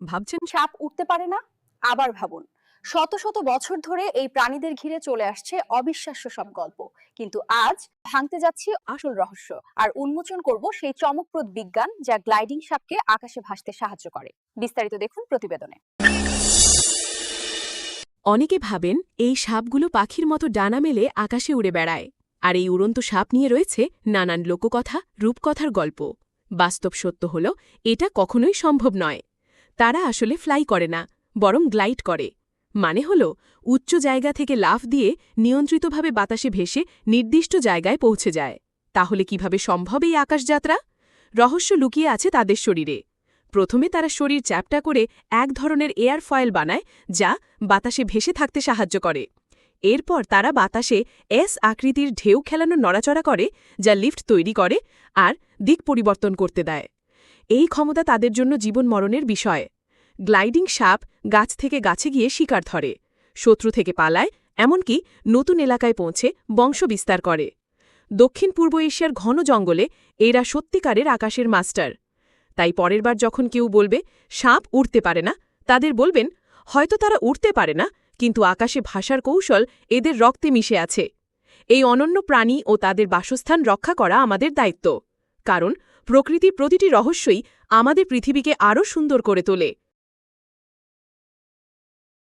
ভাবছেন সাপ উঠতে পারে না? আবার ভাবুন, শত শত বছর ধরে এই প্রাণীদের ঘিরে চলে আসছে অবিশ্বাস্য সব গল্প। কিন্তু আজ ভাঙতে যাচ্ছি আসল রহস্য আর উন্মোচন করব সেই চমকপ্রদ বিজ্ঞান যা গ্লাইডিং সাপকে আকাশে ভাসতে সাহায্য করে। বিস্তারিত দেখুন প্রতিবেদনে। অনেকে ভাবেন এই সাপগুলো পাখির মতো ডানা মেলে আকাশে উড়ে বেড়ায়, আর এই উড়ন্ত সাপ নিয়ে রয়েছে নানান লোককথা, রূপকথার গল্প। বাস্তব সত্য হল, এটা কখনোই সম্ভব নয়। তারা আসলে ফ্লাই করে না, বরং গ্লাইড করে। মানে হল, উচ্চ জায়গা থেকে লাফ দিয়ে নিয়ন্ত্রিতভাবে বাতাসে ভেসে নির্দিষ্ট জায়গায় পৌঁছে যায়। তাহলে কীভাবে সম্ভব এই আকাশযাত্রা? রহস্য লুকিয়ে আছে তাদের শরীরে। প্রথমে তারা শরীর চ্যাপটা করে এক ধরনের এয়ার ফয়েল বানায়, যা বাতাসে ভেসে থাকতে সাহায্য করে। এরপর তারা বাতাসে এস আকৃতির ঢেউ খেলানো নড়াচড়া করে, যা লিফট তৈরি করে আর দিক পরিবর্তন করতে দেয়। এই ক্ষমতা তাদের জন্য জীবন মরণের বিষয়। গ্লাইডিং সাপ গাছ থেকে গাছে গিয়ে শিকার ধরে। শত্রু থেকে পালায়, এমনকি নতুন এলাকায় পৌঁছে বংশ বিস্তার করে। দক্ষিণ পূর্ব এশিয়ার ঘন জঙ্গলে এরা সত্যিকারের আকাশের মাস্টার। তাই পরের বার যখন কেউ বলবে, সাপ উড়তে পারে না, তাদের বলবেন, হয়তো তারা উড়তে পারে না, কিন্তু আকাশে ভাষার কৌশল এদের রক্তে মিশে আছে। এই অনন্য প্রাণী ও তাদের বাসস্থান রক্ষা করা আমাদের দায়িত্ব। কারণ প্রকৃতির প্রতিটি রহস্যই আমাদের পৃথিবীকে আরও সুন্দর করে তোলে।